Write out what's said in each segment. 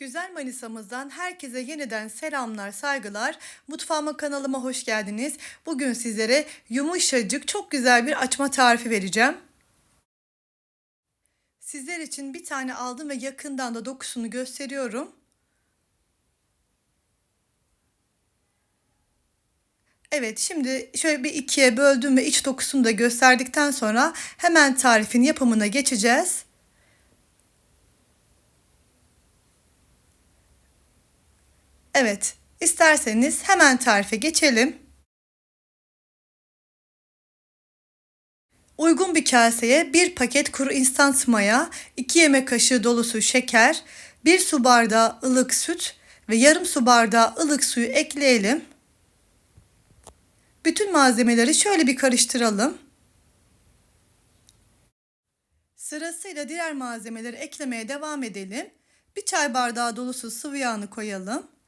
Güzel Manisa'mızdan herkese yeniden selamlar, saygılar. Mutfağıma kanalıma hoş geldiniz. Bugün sizlere yumuşacık, çok güzel bir açma tarifi vereceğim. Sizler için bir tane aldım ve yakından da dokusunu gösteriyorum. Evet şimdi şöyle bir ikiye böldüm ve iç dokusunu da gösterdikten sonra hemen tarifin yapımına geçeceğiz. Evet, isterseniz hemen tarife geçelim. Uygun bir kaseye 1 paket kuru instant maya, 2 yemek kaşığı dolusu şeker, 1 su bardağı ılık süt ve yarım su bardağı ılık suyu ekleyelim. Bütün malzemeleri şöyle bir karıştıralım. Sırasıyla diğer malzemeleri eklemeye devam edelim. Bir çay bardağı dolusu sıvı yağını koyalım.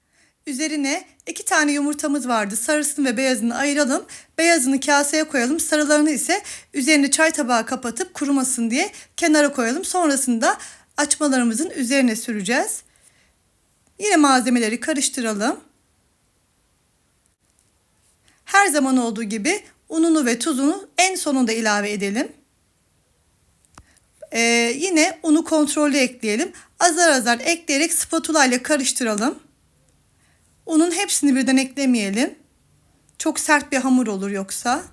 Üzerine iki tane yumurtamız vardı. Sarısını ve beyazını ayıralım. Beyazını kaseye koyalım. Sarılarını ise üzerine çay tabağı kapatıp kurumasın diye kenara koyalım. Sonrasında açmalarımızın üzerine süreceğiz. Yine malzemeleri karıştıralım. Her zaman olduğu gibi ununu ve tuzunu en sonunda ilave edelim. Ee, yine unu kontrollü ekleyelim. Azar azar ekleyerek spatula ile karıştıralım. Unun hepsini birden eklemeyelim. Çok sert bir hamur olur yoksa.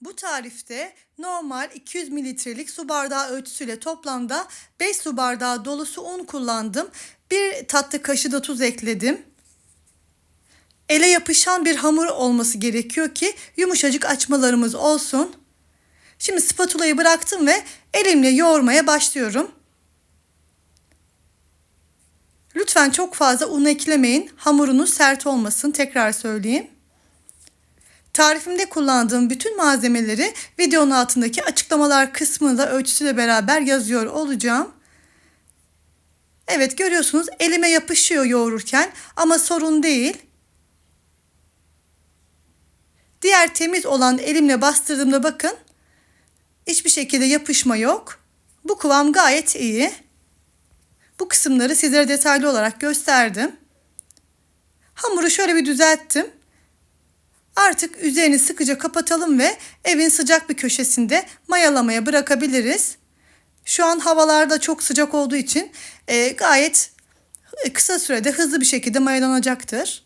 Bu tarifte normal 200 mililitrelik su bardağı ölçüsüyle toplamda 5 su bardağı dolusu un kullandım. Bir tatlı kaşığı da tuz ekledim. Ele yapışan bir hamur olması gerekiyor ki yumuşacık açmalarımız olsun. Şimdi spatulayı bıraktım ve elimle yoğurmaya başlıyorum. Lütfen çok fazla un eklemeyin. Hamurunuz sert olmasın. Tekrar söyleyeyim. Tarifimde kullandığım bütün malzemeleri videonun altındaki açıklamalar kısmında ölçüsüyle beraber yazıyor olacağım. Evet görüyorsunuz elime yapışıyor yoğururken ama sorun değil. Diğer temiz olan elimle bastırdığımda bakın hiçbir şekilde yapışma yok. Bu kıvam gayet iyi. Bu kısımları sizlere detaylı olarak gösterdim. Hamuru şöyle bir düzelttim. Artık üzerini sıkıca kapatalım ve evin sıcak bir köşesinde mayalamaya bırakabiliriz. Şu an havalarda çok sıcak olduğu için e, gayet kısa sürede hızlı bir şekilde mayalanacaktır.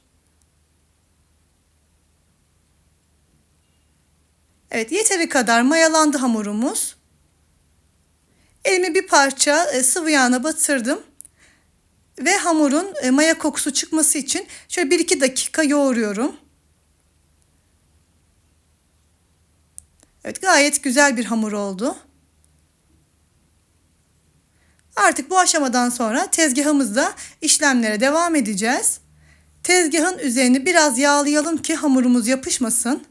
Evet yeteri kadar mayalandı hamurumuz. Elimi bir parça e, sıvı yağına batırdım. Ve hamurun e, maya kokusu çıkması için şöyle 1-2 dakika yoğuruyorum. Evet gayet güzel bir hamur oldu. Artık bu aşamadan sonra tezgahımızda işlemlere devam edeceğiz. Tezgahın üzerini biraz yağlayalım ki hamurumuz yapışmasın.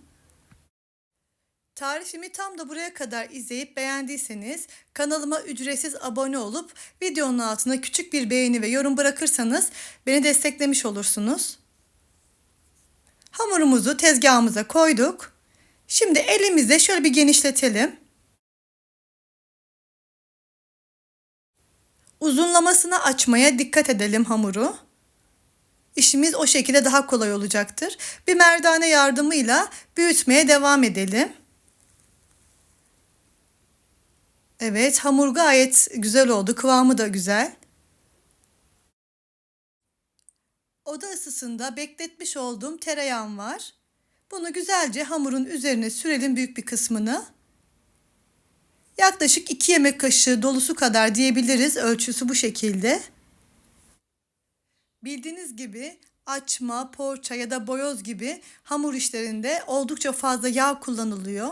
Tarifimi tam da buraya kadar izleyip beğendiyseniz kanalıma ücretsiz abone olup videonun altına küçük bir beğeni ve yorum bırakırsanız beni desteklemiş olursunuz. Hamurumuzu tezgahımıza koyduk. Şimdi elimizle şöyle bir genişletelim. Uzunlamasını açmaya dikkat edelim hamuru. İşimiz o şekilde daha kolay olacaktır. Bir merdane yardımıyla büyütmeye devam edelim. Evet hamur gayet güzel oldu. Kıvamı da güzel. Oda ısısında bekletmiş olduğum tereyağım var. Bunu güzelce hamurun üzerine sürelim büyük bir kısmını. Yaklaşık 2 yemek kaşığı dolusu kadar diyebiliriz. Ölçüsü bu şekilde. Bildiğiniz gibi açma, poğaça ya da boyoz gibi hamur işlerinde oldukça fazla yağ kullanılıyor.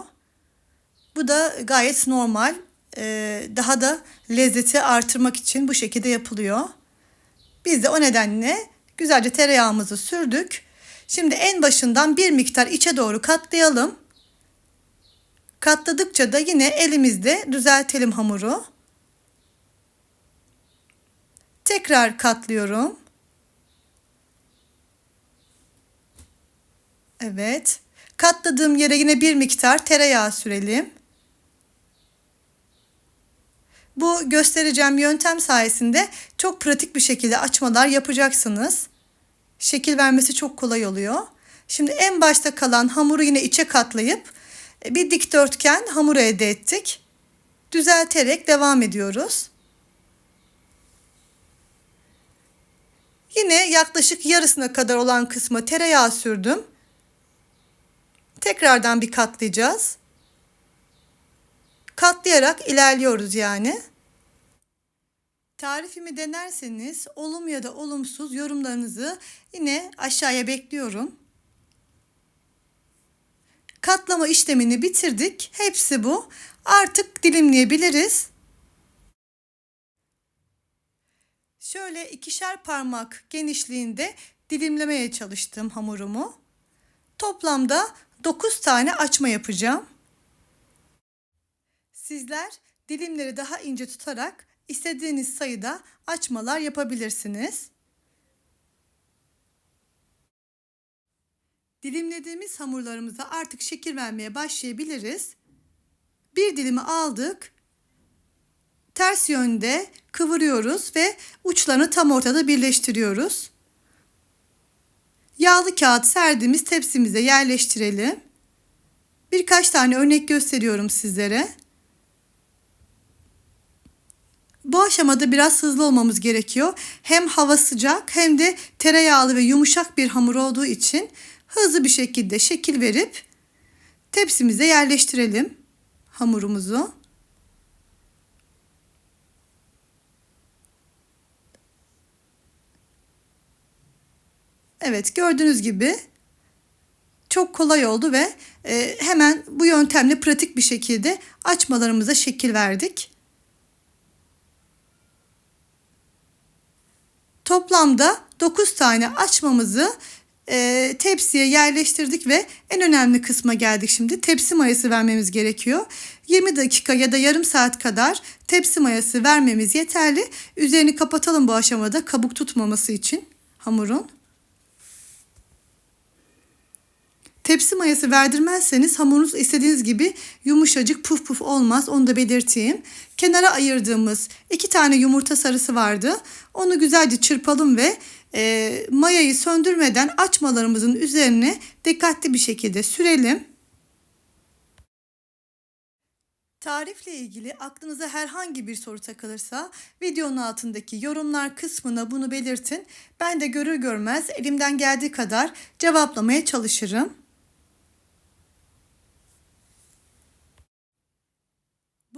Bu da gayet normal. Ee, daha da lezzeti artırmak için bu şekilde yapılıyor. Biz de o nedenle güzelce tereyağımızı sürdük. Şimdi en başından bir miktar içe doğru katlayalım. Katladıkça da yine elimizde düzeltelim hamuru. Tekrar katlıyorum. Evet. Katladığım yere yine bir miktar tereyağı sürelim. Bu göstereceğim yöntem sayesinde çok pratik bir şekilde açmalar yapacaksınız. Şekil vermesi çok kolay oluyor. Şimdi en başta kalan hamuru yine içe katlayıp e, bir dikdörtgen hamur elde ettik. Düzelterek devam ediyoruz. Yine yaklaşık yarısına kadar olan kısmı tereyağı sürdüm. Tekrardan bir katlayacağız. Katlayarak ilerliyoruz yani. Tarifimi denerseniz olum ya da olumsuz yorumlarınızı yine aşağıya bekliyorum. Katlama işlemini bitirdik. Hepsi bu. Artık dilimleyebiliriz. Şöyle ikişer parmak genişliğinde dilimlemeye çalıştım hamurumu. Toplamda 9 tane açma yapacağım. Sizler dilimleri daha ince tutarak istediğiniz sayıda açmalar yapabilirsiniz. Dilimlediğimiz hamurlarımıza artık şekil vermeye başlayabiliriz. Bir dilimi aldık. Ters yönde kıvırıyoruz ve uçlarını tam ortada birleştiriyoruz. Yağlı kağıt serdiğimiz tepsimize yerleştirelim. Birkaç tane örnek gösteriyorum sizlere. Bu aşamada biraz hızlı olmamız gerekiyor. Hem hava sıcak hem de tereyağlı ve yumuşak bir hamur olduğu için hızlı bir şekilde şekil verip tepsimize yerleştirelim hamurumuzu. Evet gördüğünüz gibi çok kolay oldu ve e, hemen bu yöntemle pratik bir şekilde açmalarımıza şekil verdik. Toplamda 9 tane açmamızı e, tepsiye yerleştirdik ve en önemli kısma geldik şimdi. Tepsi mayası vermemiz gerekiyor. 20 dakika ya da yarım saat kadar tepsi mayası vermemiz yeterli. Üzerini kapatalım bu aşamada kabuk tutmaması için hamurun. Tepsi mayası verdirmezseniz hamurunuz istediğiniz gibi yumuşacık puf puf olmaz. Onu da belirteyim. Kenara ayırdığımız iki tane yumurta sarısı vardı. Onu güzelce çırpalım ve e, mayayı söndürmeden açmalarımızın üzerine dikkatli bir şekilde sürelim. Tarifle ilgili aklınıza herhangi bir soru takılırsa videonun altındaki yorumlar kısmına bunu belirtin. Ben de görür görmez elimden geldiği kadar cevaplamaya çalışırım.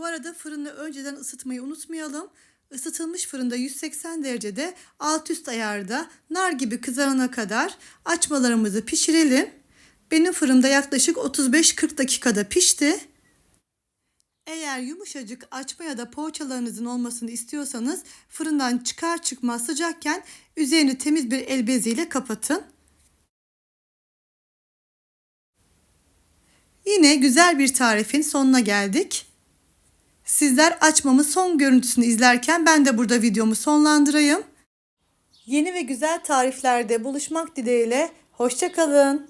Bu arada fırını önceden ısıtmayı unutmayalım. Isıtılmış fırında 180 derecede alt üst ayarda nar gibi kızarana kadar açmalarımızı pişirelim. Benim fırında yaklaşık 35-40 dakikada pişti. Eğer yumuşacık açma ya da poğaçalarınızın olmasını istiyorsanız fırından çıkar çıkmaz sıcakken üzerini temiz bir el beziyle kapatın. Yine güzel bir tarifin sonuna geldik. Sizler açmamın son görüntüsünü izlerken ben de burada videomu sonlandırayım. Yeni ve güzel tariflerde buluşmak dileğiyle. Hoşçakalın.